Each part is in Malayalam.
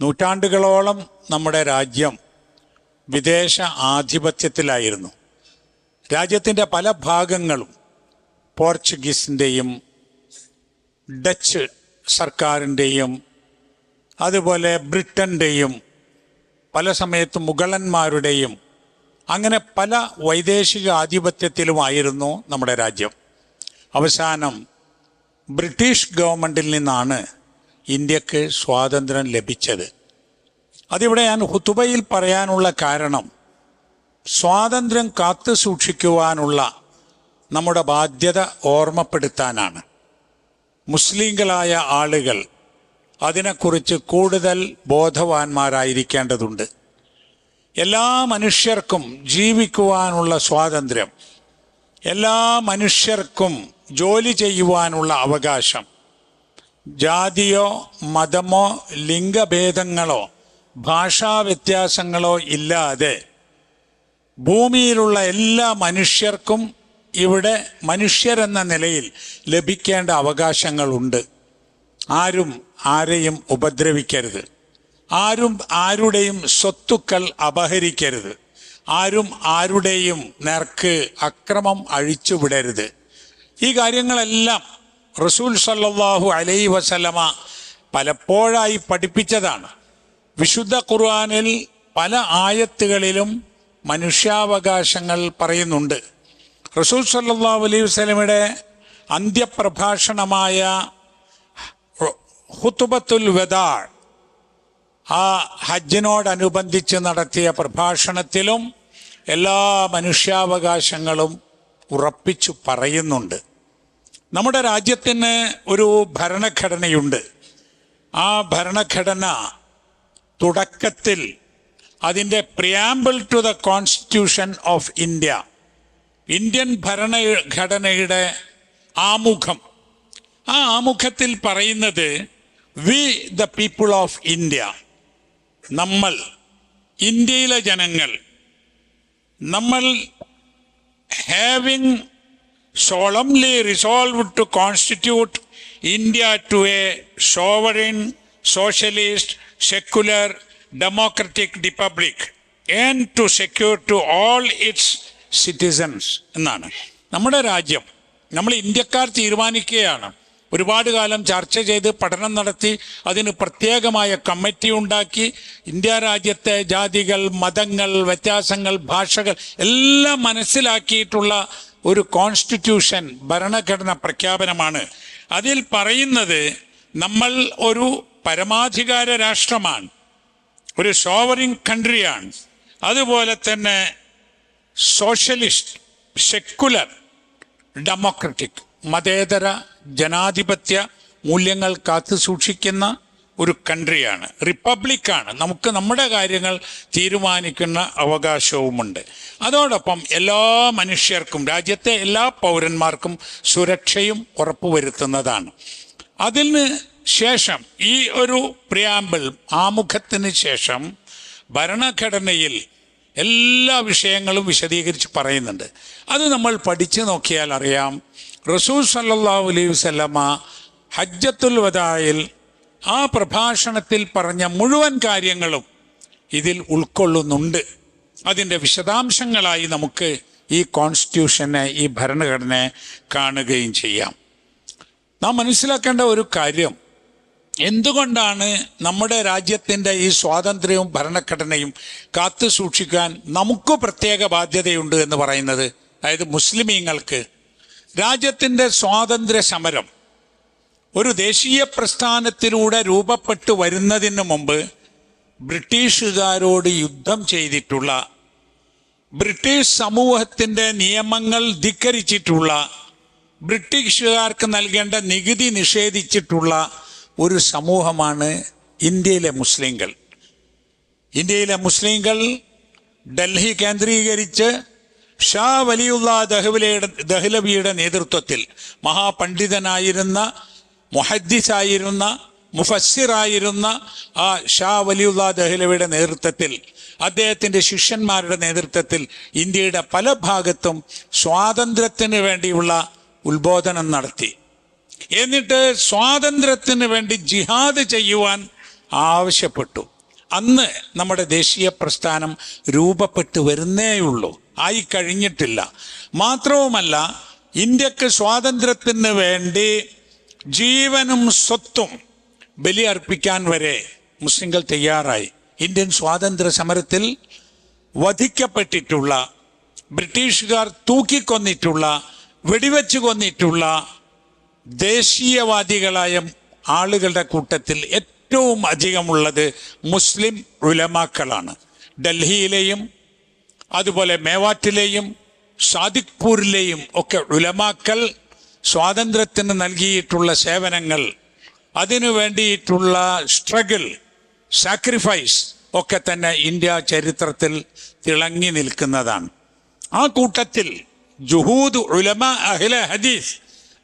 നൂറ്റാണ്ടുകളോളം നമ്മുടെ രാജ്യം വിദേശ ആധിപത്യത്തിലായിരുന്നു. രാജ്യത്തിന്റെ പല ഭാഗങ്ങളും പോർച്ചുഗീസിന്റെയും ഡച്ച് സർക്കാരിന്റെയും അതുപോലെ ബ്രിട്ടന്റെയും പല സമയത്ത് മുഗളന്മാരുടെയും അങ്ങനെ പല വൈദേശിക ആധിപത്യത്തിലുമായിരുന്നു നമ്മുടെ രാജ്യം. അവസാനം ബ്രിട്ടീഷ് ഗവൺമെന്റിൽ നിന്നാണ് ഇന്ത്യയ്ക്ക് സ്വാതന്ത്ര്യം ലഭിച്ചത്. അതിവിടെ ഞാൻ ഹുത്തുബയിൽ പറയാനുള്ള കാരണം സ്വാതന്ത്ര്യം കാത്തു സൂക്ഷിക്കുവാനുള്ള നമ്മുടെ ബാധ്യത ഓർമ്മപ്പെടുത്താനാണ്. മുസ്ലിങ്ങളായ ആളുകൾ അതിനെക്കുറിച്ച് കൂടുതൽ ബോധവാന്മാരായിരിക്കേണ്ടതുണ്ട്. എല്ലാ മനുഷ്യർക്കും ജീവിക്കുവാനുള്ള സ്വാതന്ത്ര്യം എല്ലാ മനുഷ്യർക്കും ജോലി ചെയ്യുവാനുള്ള അവകാശം ജാതിയോ മതമോ ലിംഗഭേദങ്ങളോ ഭാഷാ വ്യത്യാസങ്ങളോ ഇല്ലാതെ ഭൂമിയിലുള്ള എല്ലാ മനുഷ്യർക്കും ഇവിടെ മനുഷ്യരെന്ന നിലയിൽ ലഭിക്കേണ്ട അവകാശങ്ങളുണ്ട്. ആരും ആരെയും ഉപദ്രവിക്കരുത്. ആരും ആരുടെയും സ്വത്തുക്കൾ അപഹരിക്കരുത്. ആരും ആരുടെയും നേർക്ക് അക്രമം അഴിച്ചുവിടരുത്. ഈ കാര്യങ്ങളെല്ലാം റസൂൽ സല്ലാഹു അലൈ വസല്ലമ പലപ്പോഴായി പഠിപ്പിച്ചതാണ്. വിശുദ്ധ ഖുർആാനിൽ പല ആയത്തുകളിലും മനുഷ്യാവകാശങ്ങൾ പറയുന്നുണ്ട്. റസൂൽ സല്ലാഹു അലൈഹി വസല്ലമയുടെ അന്ത്യപ്രഭാഷണമായ ഹുത്തുബത്തുൽ വദാ ആ ഹജ്ജിനോടനുബന്ധിച്ച് നടത്തിയ പ്രഭാഷണത്തിലും എല്ലാ മനുഷ്യാവകാശങ്ങളും ഉറപ്പിച്ചു പറയുന്നുണ്ട്. നമ്മുടെ രാജ്യത്തിന് ഒരു ഭരണഘടനയുണ്ട്. ആ ഭരണഘടന തുടക്കത്തിൽ അതിന്റെ preamble to the constitution of India Indian ഭരണഘടനയുടെ ആമുഖം. ആ ആമുഖത്തിൽ പറയുന്നത് we the people of India നമ്മൾ ഇന്ത്യയിലെ ജനങ്ങൾ നമ്മൾ having solemnly resolved to constitute India to a sovereign, socialist, secular, democratic republic and to secure to all its citizens എന്നാണ് നമ്മുടെ രാജ്യം നമ്മൾ ഇന്ത്യക്കാർ തീരുമാനിക്കുകയാണ് ഒരുപാട് കാലം ചർച്ച ചെയ്ത് പഠനം നടത്തി അതിന് പ്രത്യേകമായ കമ്മിറ്റി ഉണ്ടാക്കി. ഇന്ത്യ രാജ്യത്തെ ജാതികൾ മതങ്ങൾ വ്യത്യാസങ്ങൾ ഭാഷകൾ എല്ലാം മനസ്സിലാക്കിയിട്ടുള്ള ഒരു കോൺസ്റ്റിറ്റ്യൂഷൻ ഭരണഘടന പ്രഖ്യാപനമാണ്. അതിൽ പറയുന്നത് നമ്മൾ ഒരു പരമാധികാര രാഷ്ട്രമാണ് ഒരു ഷോവറിങ് കൺട്രിയാണ് അതുപോലെ തന്നെ സോഷ്യലിസ്റ്റ് സെക്കുലർ ഡെമോക്രറ്റിക് മതേതര ജനാധിപത്യ മൂല്യങ്ങൾ കാത്തു സൂക്ഷിക്കുന്ന ഒരു കൺട്രിയാണ്. റിപ്പബ്ലിക്കാണ്. നമുക്ക് നമ്മുടെ കാര്യങ്ങൾ തീരുമാനിക്കുന്ന അവകാശവുമുണ്ട്. അതോടൊപ്പം എല്ലാ മനുഷ്യർക്കും രാജ്യത്തെ എല്ലാ പൗരന്മാർക്കും സുരക്ഷയും ഉറപ്പുവരുത്തുന്നതാണ്. അതിന് ശേഷം ഈ ഒരു പ്രിയാമ്പിൾ ആമുഖത്തിന് ശേഷം ഭരണഘടനയിൽ എല്ലാ വിഷയങ്ങളും വിശദീകരിച്ച് പറയുന്നുണ്ട്. അത് നമ്മൾ പഠിച്ചു നോക്കിയാൽ അറിയാം. റസൂൽ സല്ലല്ലാഹു അലൈഹി വസല്ലമ ഹജ്ജത്തുൽ വദായിൽ ആ പ്രഭാഷണത്തിൽ പറഞ്ഞ മുഴുവൻ കാര്യങ്ങളും ഇതിൽ ഉൾക്കൊള്ളുന്നുണ്ട്. അതിന്റെ വിശദാംശങ്ങളായി നമുക്ക് ഈ കോൺസ്റ്റിറ്റ്യൂഷനെ ഈ ഭരണഘടനയെ കാണുകയും ചെയ്യാം. നാം മനസ്സിലാക്കേണ്ട ഒരു കാര്യം എന്തുകൊണ്ടാണ് നമ്മുടെ രാജ്യത്തിന്റെ ഈ സ്വാതന്ത്ര്യവും ഭരണഘടനയും കാത്തു സൂക്ഷിക്കാൻ നമുക്ക് പ്രത്യേക ബാധ്യതയുണ്ട് എന്ന് പറയുന്നത്? അതായത് മുസ്ലിമീങ്ങൾക്ക് രാജ്യത്തിന്റെ സ്വാതന്ത്ര്യ സമരം ഒരു ദേശീയ പ്രസ്ഥാനത്തിലൂടെ രൂപപ്പെട്ടു വരുന്നതിന് മുമ്പ് ബ്രിട്ടീഷുകാരോട് യുദ്ധം ചെയ്തിട്ടുള്ള ബ്രിട്ടീഷ് സമൂഹത്തിന്റെ നിയമങ്ങൾ ധിക്കരിച്ചിട്ടുള്ള ബ്രിട്ടീഷുകാർക്ക് നൽകേണ്ട നികുതി നിഷേധിച്ചിട്ടുള്ള ഒരു സമൂഹമാണ് ഇന്ത്യയിലെ മുസ്ലിങ്ങൾ ഇന്ത്യയിലെ മുസ്ലിങ്ങൾ ഡൽഹി കേന്ദ്രീകരിച്ച് ഷാ വലിയുള്ള ദഹ്ലയുടെ ദഹ്ലവിയുടെ നേതൃത്വത്തിൽ മഹാപണ്ഡിതനായിരുന്ന മുഹദ്ദിസായിരുന്ന മുഫസ്സിറായിരുന്ന ആ ഷാ വലിയുള്ള ദഹ്ലവിയുടെ നേതൃത്വത്തിൽ അദ്ദേഹത്തിന്റെ ശിഷ്യന്മാരുടെ നേതൃത്വത്തിൽ ഇന്ത്യയുടെ പല ഭാഗത്തും സ്വാതന്ത്ര്യത്തിന് വേണ്ടിയുള്ള ഉത്ബോധനം നടത്തി. എന്നിട്ട് സ്വാതന്ത്ര്യത്തിന് വേണ്ടി ജിഹാദ് ചെയ്യുവാൻ ആവശ്യപ്പെട്ടു. അന്ന് നമ്മുടെ ദേശീയ പ്രസ്ഥാനം രൂപപ്പെട്ടു വരുന്നേയുള്ളൂ. ആയി കഴിഞ്ഞിട്ടില്ല മാത്രവുമല്ല ഇന്ത്യയ്ക്ക് സ്വാതന്ത്ര്യത്തിന് വേണ്ടി ജീവനും സ്വത്തും ബലി അർപ്പിക്കാൻ വരെ മുസ്ലിങ്ങൾ തയ്യാറായി. ഇന്ത്യൻ സ്വാതന്ത്ര്യ സമരത്തിൽ വധിക്കപ്പെട്ടിട്ടുള്ള ബ്രിട്ടീഷുകാർ തൂക്കിക്കൊന്നിട്ടുള്ള വെടിവെച്ച് കൊന്നിട്ടുള്ള ദേശീയവാദികളായ ആളുകളുടെ കൂട്ടത്തിൽ ഏറ്റവും അധികമുള്ളത് മുസ്ലിം ഉലമാക്കളാണ്. ഡൽഹിയിലെയും അതുപോലെ മേവാറ്റിലെയും സാദിഖ്പൂരിലെയും ഒക്കെ ഉലമാക്കൽ സ്വാതന്ത്ര്യത്തിന് നൽകിയിട്ടുള്ള സേവനങ്ങൾ അതിനു വേണ്ടിയിട്ടുള്ള സ്ട്രഗിൾ സാക്രിഫൈസ് ഒക്കെ തന്നെ ഇന്ത്യ ചരിത്രത്തിൽ തിളങ്ങി നിൽക്കുന്നതാണ്. ആ കൂട്ടത്തിൽ ജുഹൂദ് ഉലമ അഹ്ല ഹദീസ്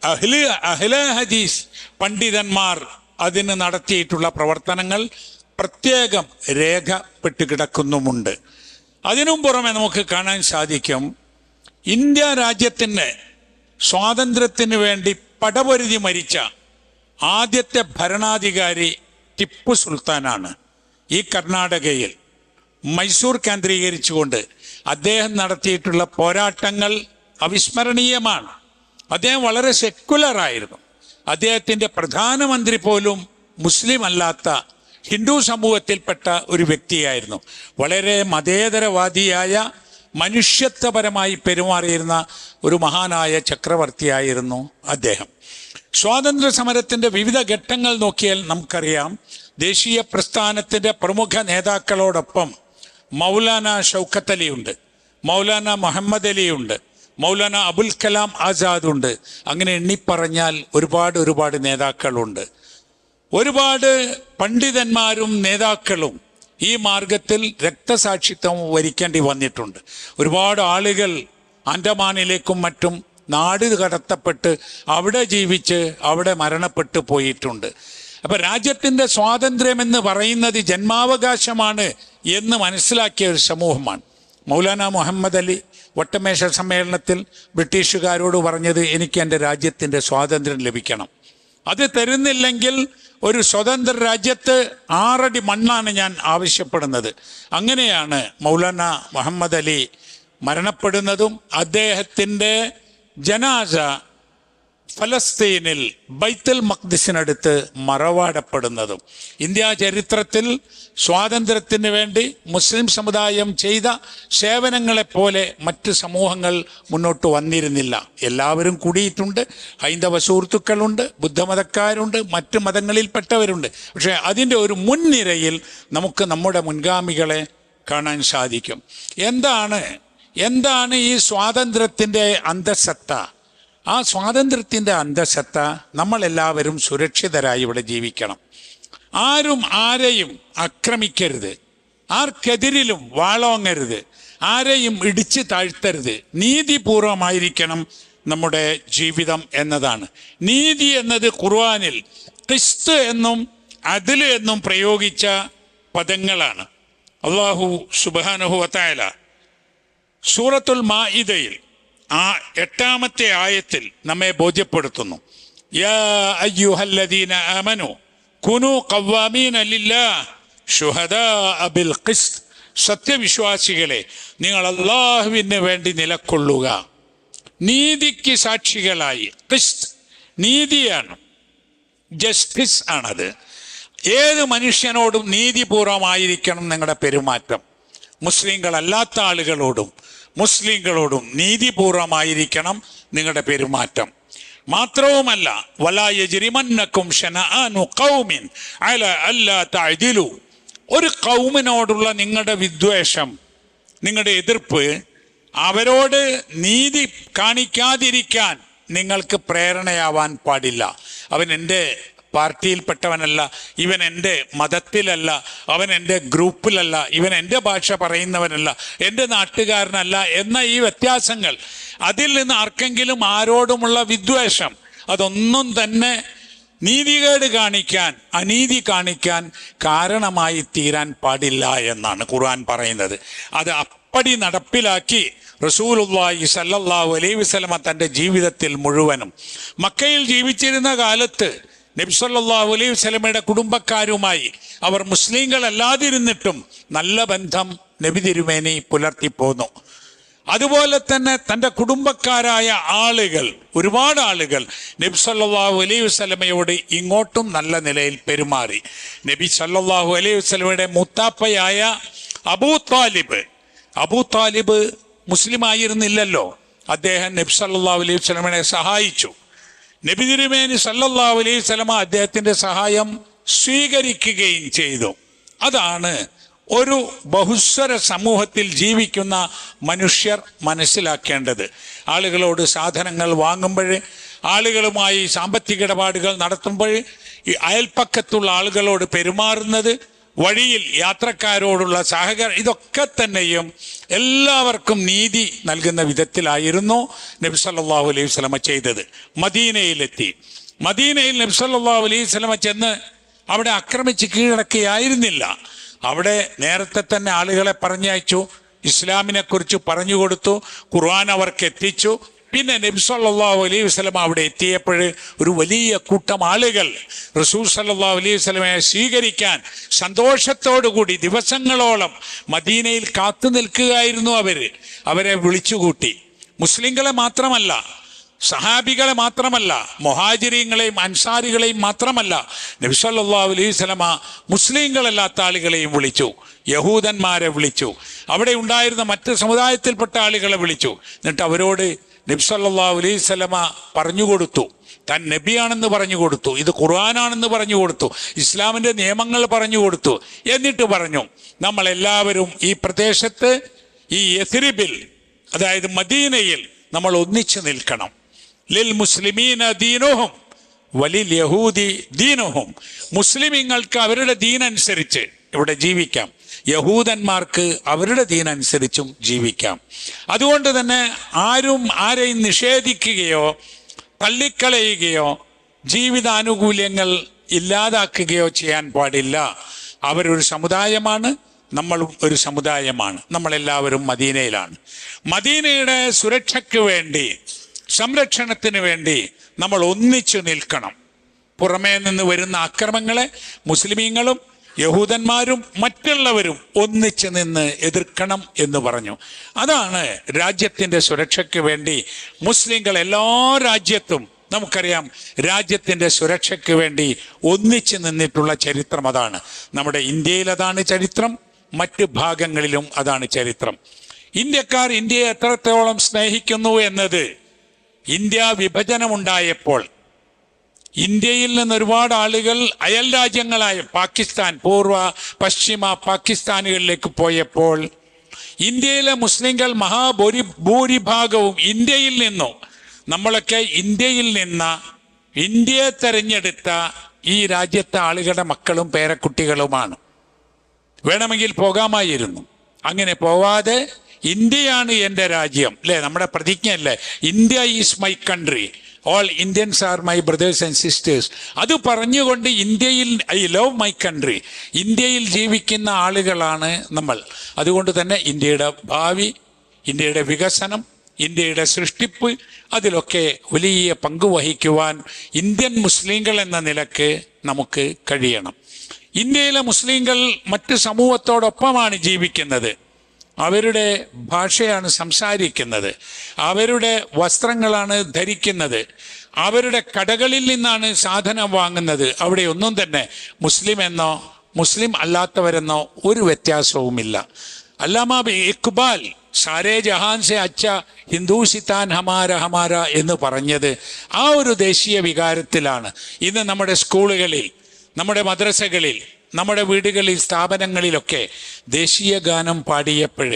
അഹ്ല അഹ്ല ഹദീസ് പണ്ഡിതന്മാർ അതിന് നടത്തിയിട്ടുള്ള പ്രവർത്തനങ്ങൾ പ്രത്യേകം രേഖപ്പെട്ട് കിടക്കുന്നുമുണ്ട്. അതിനും പുറമെ നമുക്ക് കാണാൻ സാധിക്കും ഇന്ത്യ രാജ്യത്തിന് സ്വാതന്ത്ര്യത്തിന് വേണ്ടി പടപൊരുതി മരിച്ച ആദ്യത്തെ ഭരണാധികാരി ടിപ്പു സുൽത്താനാണ് ഈ കർണാടകയിൽ. മൈസൂർ കേന്ദ്രീകരിച്ചുകൊണ്ട് അദ്ദേഹം നടത്തിയിട്ടുള്ള പോരാട്ടങ്ങൾ അവിസ്മരണീയമാണ്. അദ്ദേഹം വളരെ സെക്കുലർ ആയിരുന്നു. അദ്ദേഹത്തിന്റെ പ്രധാനമന്ത്രി പോലും മുസ്ലിം അല്ലാത്ത ഹിന്ദു സമൂഹത്തിൽപ്പെട്ട ഒരു വ്യക്തിയായിരുന്നു. വളരെ മതേതരവാദിയായ മനുഷ്യത്വപരമായി പെരുമാറിയിരുന്ന ഒരു മഹാനായ ചക്രവർത്തിയായിരുന്നു അദ്ദേഹം. സ്വാതന്ത്ര്യ സമരത്തിന്റെ വിവിധ ഘട്ടങ്ങൾ നോക്കിയാൽ നമുക്കറിയാം ദേശീയ പ്രസ്ഥാനത്തിന്റെ പ്രമുഖ നേതാക്കളോടൊപ്പം മൗലാന ഷൗക്കത്ത് അലിയുണ്ട് മൗലാന മുഹമ്മദ് അലിയുണ്ട് മൗലാന അബുൽ കലാം ആസാദ് ഉണ്ട്. അങ്ങനെ എണ്ണിപ്പറഞ്ഞാൽ ഒരുപാട് ഒരുപാട് നേതാക്കളുണ്ട്. ഒരുപാട് പണ്ഡിതന്മാരും നേതാക്കളും ഈ മാർഗത്തിൽ രക്തസാക്ഷിത്വം വരിക്കേണ്ടി വന്നിട്ടുണ്ട്. ഒരുപാട് ആളുകൾ ആൻഡമാനിലേക്കും മറ്റും നാട് കടത്തപ്പെട്ട് അവിടെ ജീവിച്ച് അവിടെ മരണപ്പെട്ടു പോയിട്ടുണ്ട്. അപ്പൊ രാജ്യത്തിന്റെ സ്വാതന്ത്ര്യം എന്ന് പറയുന്നത് ജന്മാവകാശമാണ് എന്ന് മനസ്സിലാക്കിയ ഒരു സമൂഹമാണ്. മൗലാന മുഹമ്മദ് അലി വട്ടമേശ സമ്മേളനത്തിൽ ബ്രിട്ടീഷുകാരോട് പറഞ്ഞത് എനിക്ക് എന്റെ രാജ്യത്തിന്റെ സ്വാതന്ത്ര്യം ലഭിക്കണം. അത് തരുന്നില്ലെങ്കിൽ ഒരു സ്വതന്ത്ര രാജ്യത്ത് ആറടി മണ്ണാണ് ഞാൻ ആവശ്യപ്പെടുന്നത്. അങ്ങനെയാണ് മൗലാന മുഹമ്മദ് അലി മരണപ്പെടുന്നതും അദ്ദേഹത്തിന്റെ ജനാസ ഫലസ്തീനിൽ ബൈത്തൽ മക്ദിസിനടുത്ത് മറവാടപ്പെടുന്നതും ഇന്ത്യ ചരിത്രത്തിൽ സ്വാതന്ത്ര്യത്തിന് വേണ്ടി മുസ്ലിം സമുദായം ചെയ്ത സേവനങ്ങളെപ്പോലെ മറ്റ് സമൂഹങ്ങൾ മുന്നോട്ട് വന്നിരുന്നില്ല. എല്ലാവരും കൂടിയിട്ടുണ്ട്. ഹൈന്ദവ സുഹൃത്തുക്കളുണ്ട് ബുദ്ധമതക്കാരുണ്ട് മറ്റ് മതങ്ങളിൽപ്പെട്ടവരുണ്ട്. പക്ഷേ അതിന്റെ ഒരു മുൻനിരയിൽ നമുക്ക് നമ്മുടെ മുൻഗാമികളെ കാണാൻ സാധിക്കും. എന്താണ്? എന്താണ് ഈ സ്വാതന്ത്ര്യത്തിന്റെ അന്തസത്ത? ആ സ്വാതന്ത്ര്യത്തിന്റെ അന്തസത്ത നമ്മളെല്ലാവരും സുരക്ഷിതരായി ഇവിടെ ജീവിക്കണം. ആരും ആരെയും ആക്രമിക്കരുത്. ആർക്കെതിരിലും വാളോങ്ങരുത്. ആരെയും ഇടിച്ച് താഴ്ത്തരുത്. നീതിപൂർവമായിരിക്കണം നമ്മുടെ ജീവിതം എന്നതാണ്. നീതി എന്നത് ഖുർആനിൽ ക്രിസ്ത് എന്നും അതിൽ എന്നും പ്രയോഗിച്ച പദങ്ങളാണ്. അള്ളാഹു സുബാനുഹുവത്തായ സൂറത്തുൽ മാഇദയിൽ ആ എട്ടാമത്തെ ആയത്തിൽ നമ്മെ ബോധ്യപ്പെടുത്തുന്നു. സത്യവിശ്വാസികളെ നിങ്ങൾ അള്ളാഹുവിന് വേണ്ടി നിലക്കൊള്ളുക. നീതിക്ക് സാക്ഷികളായി. ക്രിസ്ത് നീതിയാണ്. ജസ്റ്റിസ് ആണത്. ഏത് മനുഷ്യനോടും നീതിപൂർവമായിരിക്കണം നിങ്ങളുടെ പെരുമാറ്റം. മുസ്ലിങ്ങളല്ലാത്ത ആളുകളോടും മുസ്ലിങ്ങളോടും നീതിപൂർവമായിരിക്കണം നിങ്ങളുടെ പെരുമാറ്റം. മാത്രവുമല്ല വലായജിരിമന്നക്കും ഒരു കൗമിനോടുള്ള നിങ്ങളുടെ വിദ്വേഷം നിങ്ങളുടെ എതിർപ്പ് അവരോട് നീതി കാണിക്കാതിരിക്കാൻ നിങ്ങൾക്ക് പ്രേരണയാവാൻ പാടില്ല. അവൻ എന്റെ പാർട്ടിയിൽപ്പെട്ടവനല്ല ഇവൻ എന്റെ മതത്തിലല്ല അവൻ എന്റെ ഗ്രൂപ്പിലല്ല ഇവൻ എന്റെ ഭാഷ പറയുന്നവനല്ല എന്റെ നാട്ടുകാരനല്ല എന്ന ഈ വ്യത്യാസങ്ങൾ. അതിൽ നിന്ന് ആർക്കെങ്കിലും ആരോടുമുള്ള വിദ്വേഷം അതൊന്നും തന്നെ നീതികേട് കാണിക്കാൻ അനീതി കാണിക്കാൻ കാരണമായി തീരാൻ പാടില്ല എന്നാണ് ഖുർആൻ പറയുന്നത്. അത് അപ്പടി നടപ്പിലാക്കി റസൂലുള്ളാഹി സല്ലല്ലാഹു അലൈഹി വസല്ലമ തന്റെ ജീവിതത്തിൽ മുഴുവനും. മക്കയിൽ ജീവിച്ചിരുന്ന കാലത്ത് നബ്സല്ലാഹു അലൈഹി വസല്ലമയുടെ കുടുംബക്കാരുമായി അവർ മുസ്ലിങ്ങളല്ലാതിരുന്നിട്ടും നല്ല ബന്ധം നബി തിരുമേനി പുലർത്തിപ്പോന്നു അതുപോലെ തന്നെ തന്റെ കുടുംബക്കാരായ ആളുകൾ ഒരുപാട് ആളുകൾ നബി സല്ലാഹു അലൈഹി വസ്ലമയോട് ഇങ്ങോട്ടും നല്ല നിലയിൽ പെരുമാറി. നബി സല്ലാഹു അലൈഹി വസ്ലമയുടെ മുത്താപ്പയായ അബൂ താലിബ് അബൂ താലിബ് മുസ്ലിമായിരുന്നില്ലല്ലോ. അദ്ദേഹം നബി അലൈഹി വസല്ലമയെ സഹായിച്ചു. നബി തിരുമേനി അലൈഹി സ്വലമ അദ്ദേഹത്തിന്റെ സഹായം സ്വീകരിക്കുകയും ചെയ്തു. അതാണ് ഒരു ബഹുസ്വര സമൂഹത്തിൽ ജീവിക്കുന്ന മനുഷ്യർ മനസ്സിലാക്കേണ്ടത്. ആളുകളോട് സാധനങ്ങൾ വാങ്ങുമ്പോൾ ആളുകളുമായി സാമ്പത്തിക ഇടപാടുകൾ നടത്തുമ്പോൾ ഈ അയൽപ്പക്കത്തുള്ള ആളുകളോട് പെരുമാറുന്നത് വഴിയിൽ യാത്രക്കാരോടുള്ള സഹകര ഇതൊക്കെ തന്നെയും എല്ലാവർക്കും നീതി നൽകുന്ന വിധത്തിലായിരുന്നു നബി സല്ലാഹു അലൈഹി സ്വലമ ചെയ്തത്. മദീനയിലെത്തി. മദീനയിൽ നബി സല്ലല്ലാഹു അലൈഹി സ്വലമ ചെന്ന് അവിടെ ആക്രമിച്ച് കീഴടക്കുകയായിരുന്നില്ല. അവിടെ നേരത്തെ തന്നെ ആളുകളെ പറഞ്ഞയച്ചു ഇസ്ലാമിനെ കുറിച്ച് പറഞ്ഞു കൊടുത്തു ഖുർആൻ അവർക്ക് എത്തിച്ചു പിന്നെ നബി സല്ലല്ലാഹു അലൈഹി വസ്ലം അവിടെ എത്തിയപ്പോൾ ഒരു വലിയ കൂട്ടം ആളുകൾ റസൂൽ സല്ലല്ലാഹു അലൈഹി വസല്ലമയെ സ്വീകരിക്കാൻ സന്തോഷത്തോടുകൂടി ദിവസങ്ങളോളം മദീനയിൽ കാത്തു നിൽക്കുകയായിരുന്നു അവർ. അവരെ വിളിച്ചുകൂട്ടി. മുസ്ലിങ്ങളെ മാത്രമല്ല സഹാബികളെ മാത്രമല്ല മൊഹാജിരിങ്ങളെയും അൻസാരികളെയും മാത്രമല്ല നബി സല്ലല്ലാഹു അലൈഹി വസല്ലമ മുസ്ലിങ്ങളല്ലാത്ത ആളുകളെയും വിളിച്ചു യഹൂദന്മാരെ വിളിച്ചു അവിടെ ഉണ്ടായിരുന്ന മറ്റ് സമുദായത്തിൽപ്പെട്ട ആളുകളെ വിളിച്ചു. എന്നിട്ട് അവരോട് നബി സല്ലല്ലാഹു അലൈഹി വസല്ലമ പറഞ്ഞു കൊടുത്തു താൻ നബിയാണെന്ന് പറഞ്ഞു കൊടുത്തു ഇത് ഖുർആനാണെന്ന് പറഞ്ഞു കൊടുത്തു ഇസ്ലാമിന്റെ നിയമങ്ങൾ പറഞ്ഞു കൊടുത്തു എന്നിട്ട് പറഞ്ഞു നമ്മളെല്ലാവരും ഈ പ്രദേശത്ത് ഈ എസിരിബിൽ അതായത് മദീനയിൽ നമ്മൾ ഒന്നിച്ചു നിൽക്കണം. ലിൽ മുസ്ലിമീന ദീനോഹും വലിൽ യഹൂദി ദീനോഹും. മുസ്ലിമീങ്ങൾക്ക് അവരുടെ ദീനനുസരിച്ച് ഇവിടെ ജീവിക്കാം. യഹൂദന്മാർക്ക് അവരുടെ ദീനനുസരിച്ചും ജീവിക്കാം. അതുകൊണ്ട് തന്നെ ആരും ആരെയും നിഷേധിക്കുകയോ തള്ളിക്കളയുകയോ ജീവിതാനുകൂല്യങ്ങൾ ഇല്ലാതാക്കുകയോ ചെയ്യാൻ പാടില്ല. അവരൊരു സമുദായമാണ് നമ്മൾ ഒരു സമുദായമാണ്. നമ്മളെല്ലാവരും മദീനയിലാണ്. മദീനയുടെ സുരക്ഷയ്ക്ക് വേണ്ടി സംരക്ഷണത്തിന് വേണ്ടി നമ്മൾ ഒന്നിച്ചു നിൽക്കണം. പുറമേ നിന്ന് വരുന്ന അക്രമങ്ങളെ മുസ്ലിമീങ്ങളും യഹൂദന്മാരും മറ്റുള്ളവരും ഒന്നിച്ച് നിന്ന് എതിർക്കണം എന്ന് പറഞ്ഞു. അതാണ് രാജ്യത്തിന്റെ സുരക്ഷയ്ക്ക് വേണ്ടി മുസ്ലിങ്ങൾ എല്ലാ രാജ്യത്തും നമുക്കറിയാം രാജ്യത്തിന്റെ സുരക്ഷയ്ക്ക് വേണ്ടി ഒന്നിച്ച് നിന്നിട്ടുള്ള ചരിത്രം അതാണ്. നമ്മുടെ ഇന്ത്യയിൽ അതാണ് ചരിത്രം മറ്റ് ഭാഗങ്ങളിലും അതാണ് ചരിത്രം. ഇന്ത്യക്കാർ ഇന്ത്യയെ എത്രത്തോളം സ്നേഹിക്കുന്നു എന്നത് ഇന്ത്യ വിഭജനമുണ്ടായപ്പോൾ ഇന്ത്യയിൽ നിന്ന് ഒരുപാട് ആളുകൾ അയൽ രാജ്യങ്ങളായ പാകിസ്ഥാൻ പൂർവ പശ്ചിമ പാകിസ്ഥാനുകളിലേക്ക് പോയപ്പോൾ ഇന്ത്യയിലെ മുസ്ലിങ്ങൾ മഹാഭൂരി ഭൂരിഭാഗവും ഇന്ത്യയിൽ നിന്നോ നമ്മളൊക്കെ ഇന്ത്യയിൽ നിന്ന് ഇന്ത്യയെ തെരഞ്ഞെടുത്ത ഈ രാജ്യത്തെ ആളുകളുടെ മക്കളും പേരക്കുട്ടികളുമാണ്. വേണമെങ്കിൽ പോകാമായിരുന്നു. അങ്ങനെ പോവാതെ ഇന്ത്യയാണ് എന്റെ രാജ്യം അല്ലേ? നമ്മുടെ പ്രതിജ്ഞ അല്ലേ India is my country. All Indians are my brothers and sisters അത് പറഞ്ഞുകൊണ്ട് ഇന്ത്യയിൽ ഐ ലവ് മൈ കൺട്രി ഇന്ത്യയിൽ ജീവിക്കുന്ന ആളുകളാണ് നമ്മൾ. അതുകൊണ്ട് തന്നെ ഇന്ത്യയുടെ ഭാവി ഇന്ത്യയുടെ വികസനം ഇന്ത്യയുടെ സൃഷ്ടിപ്പ് അതിലൊക്കെ വലിയ പങ്ക് വഹിക്കുവാൻ ഇന്ത്യൻ മുസ്ലിങ്ങൾ എന്ന നിലയ്ക്ക് നമുക്ക് കഴിയണം. ഇന്ത്യയിലെ മുസ്ലിങ്ങൾ മറ്റ് സമൂഹത്തോടൊപ്പമാണ് ജീവിക്കുന്നത്. അവരുടെ ഭാഷയാണ് സംസാരിക്കുന്നത്. അവരുടെ വസ്ത്രങ്ങളാണ് ധരിക്കുന്നത്. അവരുടെ കടകളിൽ നിന്നാണ് സാധനം വാങ്ങുന്നത്. അവിടെ ഒന്നും തന്നെ മുസ്ലിം എന്നോ മുസ്ലിം അല്ലാത്തവരെന്നോ ഒരു വ്യത്യാസവുമില്ല. അല്ലാമ ഇക്ബാൽ സാരേ ജഹാൻ സെ അച്ച ഹിന്ദുസിത്താൻ ഹമാര ഹമാര എന്ന് പറഞ്ഞത് ആ ഒരു ദേശീയ വികാരത്തിലാണ്. ഇന്ന് നമ്മുടെ സ്കൂളുകളിൽ നമ്മുടെ മദ്രസകളിൽ നമ്മുടെ വീടുകളിൽ സ്ഥാപനങ്ങളിലൊക്കെ ദേശീയ ഗാനം പാടിയപ്പോൾ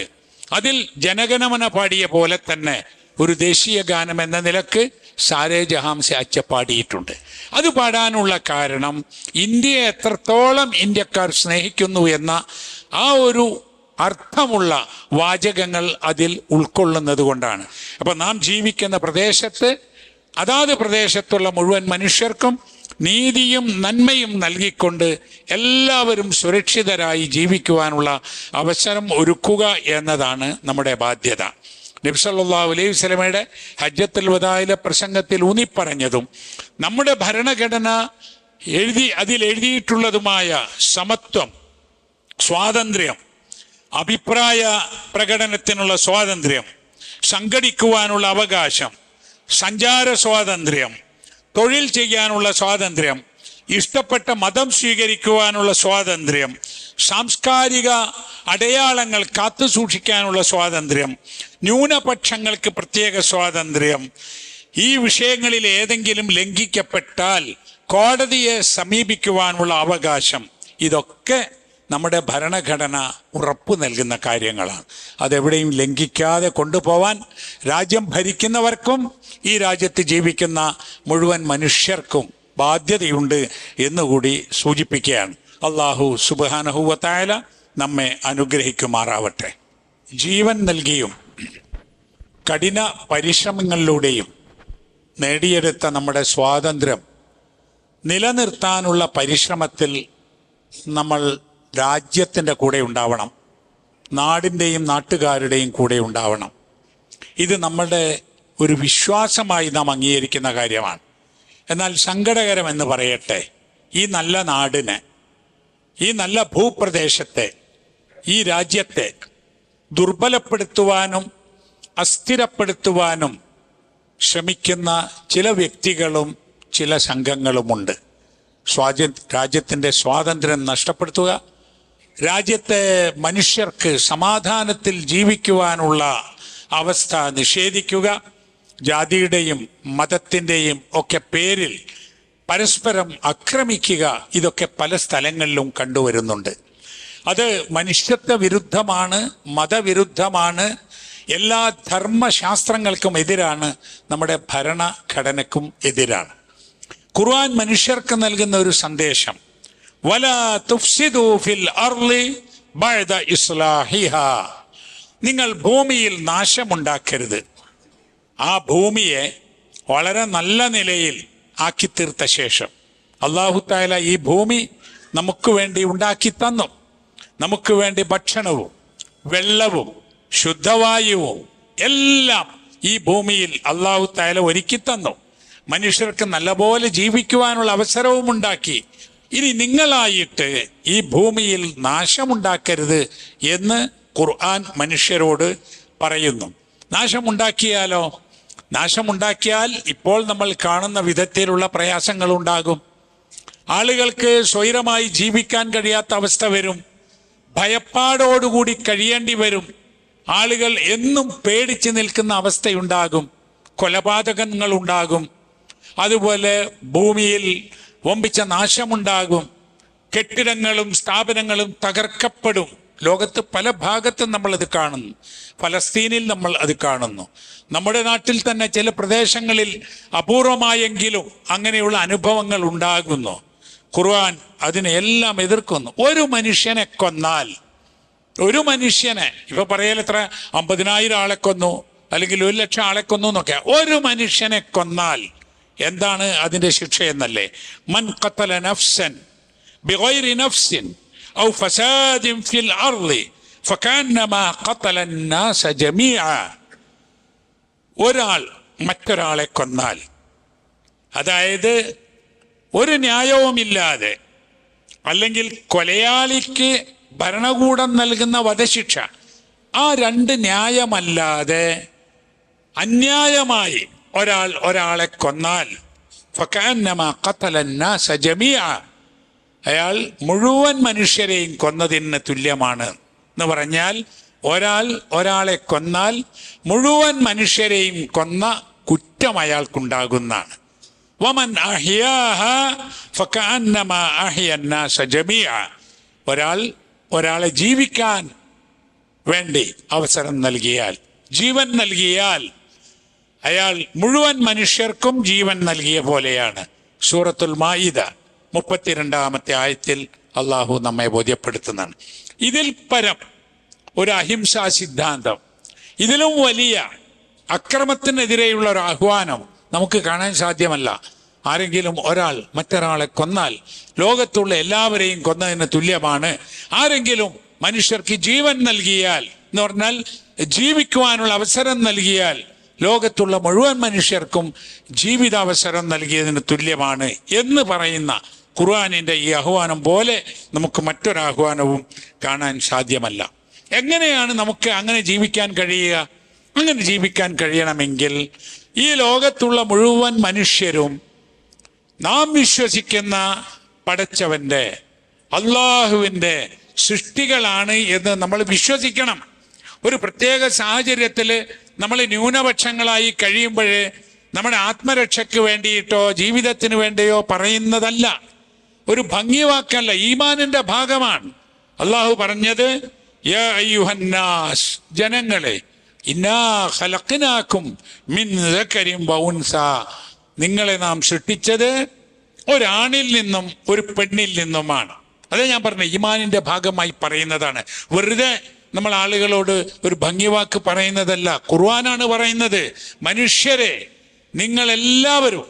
അതിൽ ജനഗണമന പാടിയ പോലെ തന്നെ ഒരു ദേശീയ ഗാനം എന്ന നിലയ്ക്ക് സാരേ ജഹാംസെ അച്ച പാടിയിട്ടുണ്ട്. അത് പാടാനുള്ള കാരണം ഇന്ത്യയെ എത്രത്തോളം ഇന്ത്യക്കാർ സ്നേഹിക്കുന്നു എന്ന ആ ഒരു അർത്ഥമുള്ള വാചകങ്ങൾ അതിൽ ഉൾക്കൊള്ളുന്നത് കൊണ്ടാണ്. അപ്പം നാം ജീവിക്കുന്ന പ്രദേശത്ത് അതാത് പ്രദേശത്തുള്ള മുഴുവൻ മനുഷ്യർക്കും നീതിയും നന്മയും നൽകിക്കൊണ്ട് എല്ലാവരും സുരക്ഷിതരായി ജീവിക്കുവാനുള്ള അവസരം ഒരുക്കുക എന്നതാണ് നമ്മുടെ ബാധ്യത. നബ്സല്ലാ അലൈഹി സ്വലമയുടെ ഹജ്ജത്തുൽ വദായിലെ പ്രസംഗത്തിൽ ഊന്നിപ്പറഞ്ഞതും നമ്മുടെ ഭരണഘടന എഴുതി അതിൽ എഴുതിയിട്ടുള്ളതുമായ സമത്വം സ്വാതന്ത്ര്യം അഭിപ്രായ പ്രകടനത്തിനുള്ള സ്വാതന്ത്ര്യം സംഘടിക്കുവാനുള്ള അവകാശം സഞ്ചാര സ്വാതന്ത്ര്യം തൊഴിൽ ചെയ്യാനുള്ള സ്വാതന്ത്ര്യം ഇഷ്ടപ്പെട്ട മതം സ്വീകരിക്കുവാനുള്ള സ്വാതന്ത്ര്യം സാംസ്കാരിക അടയാളങ്ങൾ കാത്തു സൂക്ഷിക്കാനുള്ള സ്വാതന്ത്ര്യം ന്യൂനപക്ഷങ്ങൾക്ക് പ്രത്യേക സ്വാതന്ത്ര്യം. ഈ വിഷയങ്ങളിൽ ഏതെങ്കിലും ലംഘിക്കപ്പെട്ടാൽ കോടതിയെ സമീപിക്കുവാനുള്ള അവകാശം. ഇതൊക്കെ നമ്മുടെ ഭരണഘടന ഉറപ്പു നൽകുന്ന കാര്യങ്ങളാണ്. അതെവിടെയും ലംഘിക്കാതെ കൊണ്ടുപോവാൻ രാജ്യം ഭരിക്കുന്നവർക്കും ഈ രാജ്യത്ത് ജീവിക്കുന്ന മുഴുവൻ മനുഷ്യർക്കും ബാധ്യതയുണ്ട് എന്നുകൂടി സൂചിപ്പിക്കുകയാണ്. അള്ളാഹു സുബാനഹുവത്തായ നമ്മെ അനുഗ്രഹിക്കുമാറാവട്ടെ. ജീവൻ നൽകിയും കഠിന പരിശ്രമങ്ങളിലൂടെയും നേടിയെടുത്ത നമ്മുടെ സ്വാതന്ത്ര്യം നിലനിർത്താനുള്ള പരിശ്രമത്തിൽ നമ്മൾ രാജ്യത്തിന്റെ കൂടെ ഉണ്ടാവണം. നാടിന്റെയും നാട്ടുകാരുടെയും കൂടെ ഉണ്ടാവണം. ഇത് നമ്മളുടെ ഒരു വിശ്വാസമായി നാം അംഗീകരിക്കുന്ന കാര്യമാണ്. എന്നാൽ സങ്കടകരമെന്ന് പറയട്ടെ ഈ നല്ല നാടിനെ ഈ നല്ല ഭൂപ്രദേശത്തെ ഈ രാജ്യത്തെ ദുർബലപ്പെടുത്തുവാനും അസ്ഥിരപ്പെടുത്തുവാനും ശ്രമിക്കുന്ന ചില വ്യക്തികളും ചില സംഘങ്ങളുമുണ്ട്. സ്വാജ രാജ്യത്തിന്റെ സ്വാതന്ത്ര്യം നഷ്ടപ്പെടുത്തുക രാജ്യത്തെ മനുഷ്യർക്ക് സമാധാനത്തിൽ ജീവിക്കുവാനുള്ള അവസ്ഥ നിഷേധിക്കുക. ജാതിയുടെയും മതത്തിന്റെയും ഒക്കെ പേരിൽ പരസ്പരം ആക്രമിക്കുക. ഇതൊക്കെ പല സ്ഥലങ്ങളിലും കണ്ടുവരുന്നുണ്ട്. അത് മനുഷ്യത്വ വിരുദ്ധമാണ് മതവിരുദ്ധമാണ് എല്ലാ ധർമ്മശാസ്ത്രങ്ങൾക്കും എതിരാണ് നമ്മുടെ ഭരണഘടനക്കും എതിരാണ്. ഖുർആൻ മനുഷ്യർക്ക് നൽകുന്ന ഒരു സന്ദേശം നിങ്ങൾ ഭൂമിയിൽ നാശമുണ്ടാക്കരുത്. ആ ഭൂമിയെ വളരെ നല്ല നിലയിൽ ആക്കി തീർത്ത ശേഷം അള്ളാഹു താല ഈ ഭൂമി നമുക്ക് വേണ്ടി ഉണ്ടാക്കി തന്നു. നമുക്ക് വേണ്ടി ഭക്ഷണവും വെള്ളവും ശുദ്ധവായുവും എല്ലാം ഈ ഭൂമിയിൽ അള്ളാഹു താല ഒരുക്കി തന്നു. മനുഷ്യർക്ക് നല്ലപോലെ ജീവിക്കുവാനുള്ള അവസരവും ഉണ്ടാക്കി. ഇനി നിങ്ങളായിട്ട് ഈ ഭൂമിയിൽ നാശമുണ്ടാക്കരുത് എന്ന് ഖുർആൻ മനുഷ്യരോട് പറയുന്നു. നാശമുണ്ടാക്കിയാലോ? നാശമുണ്ടാക്കിയാൽ ഇപ്പോൾ നമ്മൾ കാണുന്ന വിധത്തിലുള്ള പ്രയാസങ്ങൾ ഉണ്ടാകും ആളുകൾക്ക് സ്വൈരമായി ജീവിക്കാൻ കഴിയാത്ത അവസ്ഥ വരും. ഭയപ്പാടോടുകൂടി കഴിയേണ്ടി വരും. ആളുകൾ എന്നും പേടിച്ച് നിൽക്കുന്ന അവസ്ഥയുണ്ടാകും. കൊലപാതകങ്ങൾ ഉണ്ടാകും അതുപോലെ ഭൂമിയിൽ വമ്പിച്ച നാശമുണ്ടാകും. കെട്ടിടങ്ങളും സ്ഥാപനങ്ങളും തകർക്കപ്പെടും. ലോകത്ത് പല ഭാഗത്തും നമ്മൾ അത് കാണുന്നു. ഫലസ്തീനിൽ നമ്മൾ അത് കാണുന്നു. നമ്മുടെ നാട്ടിൽ തന്നെ ചില പ്രദേശങ്ങളിൽ അപൂർവമായെങ്കിലും അങ്ങനെയുള്ള അനുഭവങ്ങൾ ഉണ്ടാകുന്നു. ഖുർആൻ അതിനെല്ലാം എതിർക്കുന്നു. ഒരു മനുഷ്യനെ കൊന്നാൽ ഒരു മനുഷ്യനെ ഇപ്പൊ പറയലത്ര അമ്പതിനായിരം ആളെ കൊന്നു അല്ലെങ്കിൽ ഒരു ലക്ഷം ആളെ കൊന്നു എന്നൊക്കെ ഒരു മനുഷ്യനെ കൊന്നാൽ എന്താണ് അതിന്റെ ശിക്ഷയെന്നല്ലേ മൻ കത്തല നഫ്സൻ ബിഗൈരി നഫ്സിൻ ഔ ഫസാദിൻ ഫിൽ അർളി ഫകാന്നമാ ഖത്തല നാസ ജമീഅ. ഒരാൾ മറ്റൊരാളെ കൊന്നാൽ അതായത് ഒരു ന്യായവുമില്ലാതെ അല്ലെങ്കിൽ കൊലയാളിക്ക് ഭരണകൂടം നൽകുന്ന വധശിക്ഷ ആ രണ്ട് ന്യായമല്ലാതെ അന്യായമായി ഒരാൾ ഒരാളെ കൊന്നാൽ അയാൾ മുഴുവൻ മനുഷ്യരെയും കൊന്നതിന് തുല്യമാണ് എന്ന് പറഞ്ഞാൽ ഒരാൾ ഒരാളെ കൊന്നാൽ മുഴുവൻ മനുഷ്യരെയും കൊന്ന കുറ്റം അയാൾക്കുണ്ടാകുന്നതാണ്. വമൻ ഒരാൾ ഒരാളെ ജീവിക്കാൻ വേണ്ടി അവസരം നൽകിയാൽ ജീവൻ നൽകിയാൽ അയാൾ മുഴുവൻ മനുഷ്യർക്കും ജീവൻ നൽകിയ പോലെയാണ്. സൂറത്തുൽ മായിദ മുപ്പത്തിരണ്ടാമത്തെ ആയത്തിൽ അള്ളാഹു നമ്മെ ബോധ്യപ്പെടുത്തുന്നതാണ്. ഇതിൽ പരം ഒരു അഹിംസാ സിദ്ധാന്തം ഇതിലും വലിയ അക്രമത്തിനെതിരെയുള്ള ഒരു ആഹ്വാനം നമുക്ക് കാണാൻ സാധ്യമല്ല. ആരെങ്കിലും ഒരാൾ മറ്റൊരാളെ കൊന്നാൽ ലോകത്തുള്ള എല്ലാവരെയും കൊന്നതിന് തുല്യമാണ്. ആരെങ്കിലും മനുഷ്യർക്ക് ജീവൻ നൽകിയാൽ എന്ന് പറഞ്ഞാൽ ജീവിക്കുവാനുള്ള അവസരം നൽകിയാൽ ലോകത്തുള്ള മുഴുവൻ മനുഷ്യർക്കും ജീവിതാവസരം നൽകിയതിന് തുല്യമാണ് എന്ന് പറയുന്ന ഖുർആാനിന്റെ ഈ ആഹ്വാനം പോലെ നമുക്ക് മറ്റൊരാഹ്വാനവും കാണാൻ സാധ്യമല്ല. എങ്ങനെയാണ് നമുക്ക് അങ്ങനെ ജീവിക്കാൻ കഴിയുക? അങ്ങനെ ജീവിക്കാൻ കഴിയണമെങ്കിൽ ഈ ലോകത്തുള്ള മുഴുവൻ മനുഷ്യരും നാം വിശ്വസിക്കുന്ന പടച്ചവന്റെ അള്ളാഹുവിന്റെ സൃഷ്ടികളാണ് എന്ന് നമ്മൾ വിശ്വസിക്കണം. ഒരു പ്രത്യേക സാഹചര്യത്തിൽ നമ്മൾ ന്യൂനപക്ഷങ്ങളായി കഴിയുമ്പോൾ നമ്മുടെ ആത്മരക്ഷയ്ക്ക് വേണ്ടിയിട്ടോ ജീവിതത്തിന് വേണ്ടിയോ പറയുന്നതല്ല. ഒരു ഭംഗിവാക്കല്ല ഈമാനിന്റെ ഭാഗമാണ്. അള്ളാഹു പറഞ്ഞത് ജനങ്ങളെ ഇന്നാ ഖലഖ്നാക്കും മിൻ ദക്കരിൻ വഉൻസ നിങ്ങളെ നാം സൃഷ്ടിച്ചത് ഒരാണിൽ നിന്നും ഒരു പെണ്ണിൽ നിന്നുമാണ്. അതേ ഞാൻ പറഞ്ഞു ഈമാനിന്റെ ഭാഗമായി പറയുന്നതാണ്. വെറുതെ നമ്മൾ ആളുകളോട് ഒരു ഭംഗിവാക്ക് പറയുന്നതല്ല. ഖുർആനാണ് പറയുന്നത്. മനുഷ്യരെ നിങ്ങളെല്ലാവരും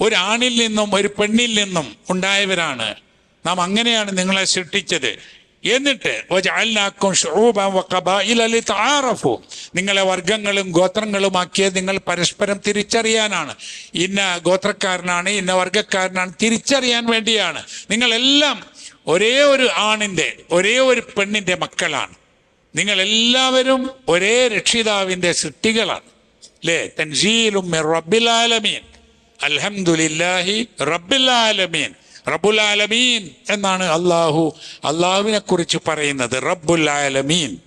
ഒരാണിൽ നിന്നും ഒരു പെണ്ണിൽ നിന്നും ഉണ്ടായവരാണ്. നാം അങ്ങനെയാണ് നിങ്ങളെ സൃഷ്ടിച്ചത്. എന്നിട്ട്. നിങ്ങളെ വർഗങ്ങളും ഗോത്രങ്ങളുമാക്കിയത് നിങ്ങൾ പരസ്പരം തിരിച്ചറിയാനാണ്. ഇന്ന ഗോത്രക്കാരനാണ് ഇന്ന വർഗക്കാരനാണ് തിരിച്ചറിയാൻ വേണ്ടിയാണ്. നിങ്ങളെല്ലാം ഒരേ ഒരു ആണിന്റെ ഒരേ ഒരു പെണ്ണിന്റെ മക്കളാണ്. നിങ്ങൾ എല്ലാവരും ഒരേ രക്ഷിതാവിന്റെ സൃഷ്ടികളാണ്. അല്ലേ തൻസീലും റബ്ബിലാലമീൻ. അൽഹംദുലില്ലാഹി റബ്ബിൽ ആലമീൻ റബ്ബുൽ ആലമീൻ എന്നാണ് അള്ളാഹു അള്ളാഹുവിനെ കുറിച്ച് പറയുന്നത്. റബ്ബുൽ ആലമീൻ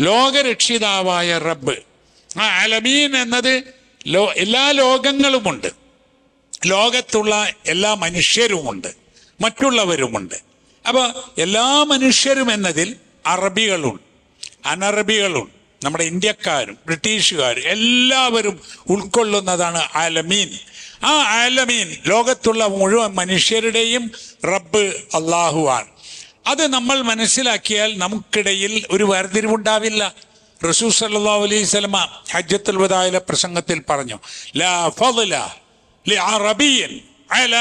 ലോകരക്ഷിതാവായ റബ്ബ്. ആ ആലമീൻ എന്നത് ലോ എല്ലാ ലോകങ്ങളുമുണ്ട്. ലോകത്തുള്ള എല്ലാ മനുഷ്യരുമുണ്ട്. മറ്റുള്ളവരുമുണ്ട്. അപ്പോൾ എല്ലാ മനുഷ്യരും എന്നതിൽ അറബികളുണ്ട്. അനറബികളും നമ്മുടെ ഇന്ത്യക്കാരും ബ്രിട്ടീഷുകാരും എല്ലാവരും ഉൾക്കൊള്ളുന്നതാണ് അലമീൻ ആ അലമീൻ ലോകത്തുള്ള മുഴുവൻ മനുഷ്യരുടെയും റബ്ബ് അള്ളാഹുവാണ് അത് നമ്മൾ മനസ്സിലാക്കിയാൽ നമുക്കിടയിൽ ഒരു വേർതിരിവുണ്ടാവില്ല. റസൂ സല്ലാ അലൈഹി സ്വലമ ഹജ്ജത്തുൽ വദായ പ്രസംഗത്തിൽ പറഞ്ഞു ലാ അറബിയൻ അല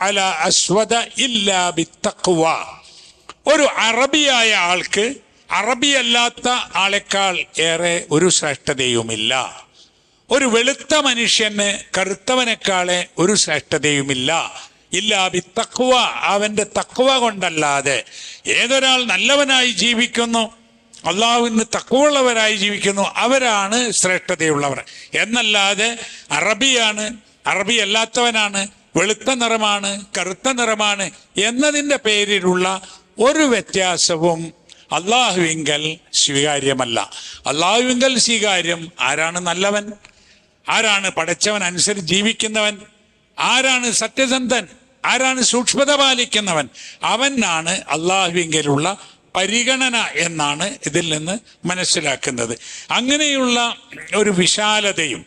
അല അസ്വദ ഇല്ലാ ഒരു അറബിയായ ആൾക്ക് അറബിയല്ലാത്ത ആളെക്കാൾ ഏറെ ഒരു ശ്രേഷ്ഠതയുമില്ല. ഒരു വെളുത്ത മനുഷ്യന് കറുത്തവനേക്കാളെ ഒരു ശ്രേഷ്ഠതയുമില്ല. ഇല്ല ബിത്തക്കുവ അവന്റെ തക്കുവ കൊണ്ടല്ലാതെ ഏതൊരാൾ നല്ലവനായി ജീവിക്കുന്നു അള്ളാഹുവിന് തക്കുവുള്ളവരായി ജീവിക്കുന്നു അവരാണ് ശ്രേഷ്ഠതയുള്ളവർ. എന്നല്ലാതെ അറബിയാണ് അറബി അല്ലാത്തവനാണ് വെളുത്ത നിറമാണ് കറുത്ത നിറമാണ് എന്നതിന്റെ പേരിലുള്ള ഒരു വ്യത്യാസവും അള്ളാഹുവിങ്കൽ സ്വീകാര്യമല്ല. അള്ളാഹുവിങ്കൽ സ്വീകാര്യം ആരാണ് നല്ലവൻ? ആരാണ് പടച്ചവൻ അനുസരിച്ച് ജീവിക്കുന്നവൻ? ആരാണ് സത്യസന്ധൻ? ആരാണ് സൂക്ഷ്മത പാലിക്കുന്നവൻ? അവനാണ് അള്ളാഹുവിങ്കലുള്ള പരിഗണന എന്നാണ് ഇതിൽ നിന്ന് മനസ്സിലാക്കുന്നത്. അങ്ങനെയുള്ള ഒരു വിശാലതയും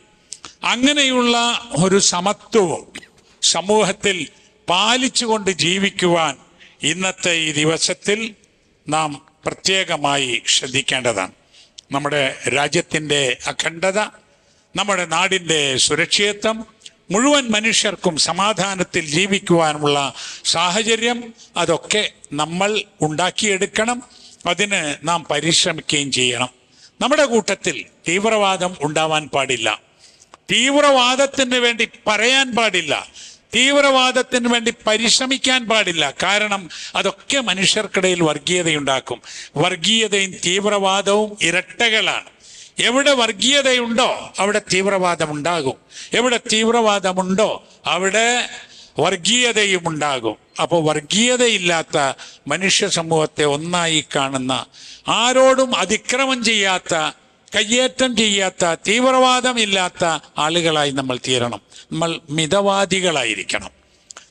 അങ്ങനെയുള്ള ഒരു സമത്വവും സമൂഹത്തിൽ പാലിച്ചുകൊണ്ട് ജീവിക്കുവാൻ ഇന്നത്തെ ഈ ദിവസത്തിൽ നാം പ്രത്യേകമായി ശ്രദ്ധിക്കേണ്ടതാണ് നമ്മുടെ രാജ്യത്തിന്റെ അഖണ്ഡത നമ്മുടെ നാടിന്റെ സുരക്ഷിതത്വം മുഴുവൻ മനുഷ്യർക്കും സമാധാനത്തിൽ ജീവിക്കുവാനുള്ള സാഹചര്യം അതൊക്കെ നമ്മൾ ഉണ്ടാക്കിയെടുക്കണം. അതിന് നാം പരിശ്രമിക്കുകയും ചെയ്യണം. നമ്മുടെ കൂട്ടത്തിൽ തീവ്രവാദം ഉണ്ടാവാൻ പാടില്ല. തീവ്രവാദത്തിന് വേണ്ടി പറയാൻ പാടില്ല. തീവ്രവാദത്തിന് വേണ്ടി പരിശ്രമിക്കാൻ പാടില്ല. കാരണം അതൊക്കെ മനുഷ്യർക്കിടയിൽ വർഗീയതയുണ്ടാക്കും. വർഗീയതയും തീവ്രവാദവും ഇരട്ടകളാണ്. എവിടെ വർഗീയതയുണ്ടോ അവിടെ തീവ്രവാദം ഉണ്ടാകും എവിടെ തീവ്രവാദമുണ്ടോ അവിടെ വർഗീയതയും ഉണ്ടാകും അപ്പോൾ വർഗീയതയില്ലാത്ത മനുഷ്യ സമൂഹത്തെ ഒന്നായി കാണുന്ന ആരോടും അതിക്രമം ചെയ്യാത്ത കയ്യേറ്റം ചെയ്യാത്ത തീവ്രവാദമില്ലാത്ത ആളുകളായി നമ്മൾ തീരണം. നമ്മൾ മിതവാദികളായിരിക്കണം.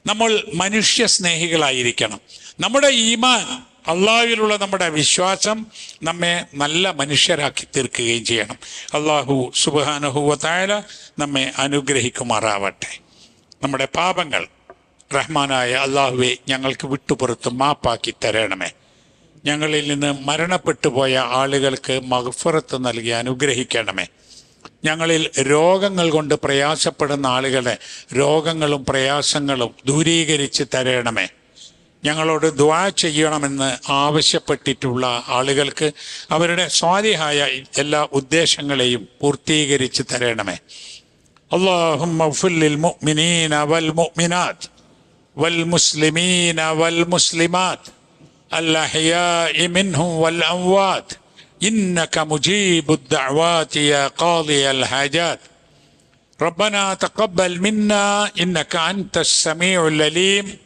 നമ്മൾ മനുഷ്യ സ്നേഹികളായിരിക്കണം നമ്മുടെ ഈമാൻ അള്ളാഹുവിലുള്ള നമ്മുടെ വിശ്വാസം നമ്മെ നല്ല മനുഷ്യരാക്കി തീർക്കുകയും ചെയ്യണം. അള്ളാഹു സുബാനഹുവത്തായ നമ്മെ അനുഗ്രഹിക്കുമാറാവട്ടെ. നമ്മുടെ പാപങ്ങൾ റഹ്മാനായ അള്ളാഹുവെ ഞങ്ങൾക്ക് വിട്ടുപുറത്ത് മാപ്പാക്കി തരണമേ. ഞങ്ങളിൽ നിന്ന് മരണപ്പെട്ടു പോയ ആളുകൾക്ക് മഹഫറത്ത് നൽകി അനുഗ്രഹിക്കണമേ ഞങ്ങളിൽ രോഗങ്ങൾ കൊണ്ട് പ്രയാസപ്പെടുന്ന ആളുകളെ രോഗങ്ങളും പ്രയാസങ്ങളും ദൂരീകരിച്ച് തരണമേ ഞങ്ങളോട് ദ്വാ ചെയ്യണമെന്ന് ആവശ്യപ്പെട്ടിട്ടുള്ള ആളുകൾക്ക് അവരുടെ സ്വാധിഹായ എല്ലാ ഉദ്ദേശങ്ങളെയും പൂർത്തീകരിച്ച് തരണമേ اللهم اغفر للمؤمنين والمؤمنات والمسلمين والمسلمات الأحياء منهم والأموات. إنك مجيب الدعوات يا قاضي الحاجات. ربنا تقبل منا إنك أنت السميع العليم.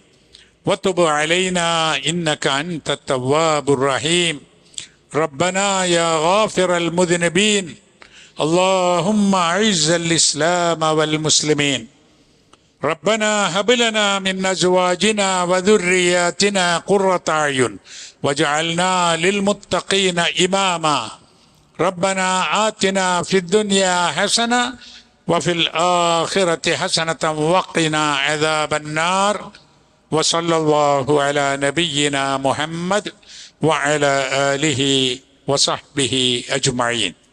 وتب علينا إنك أنت التواب الرحيم. ربنا يا غافر المذنبين. اللهم أعز الإسلام والمسلمين. ربنا هب لنا من أزواجنا وذرياتنا قرة أعين واجعلنا للمتقين إماما. ربنا آتنا في الدنيا حسنة وفي الآخرة حسنة وقنا عذاب النار. وصلى الله على نبينا محمد وعلى آله وصحبه أجمعين.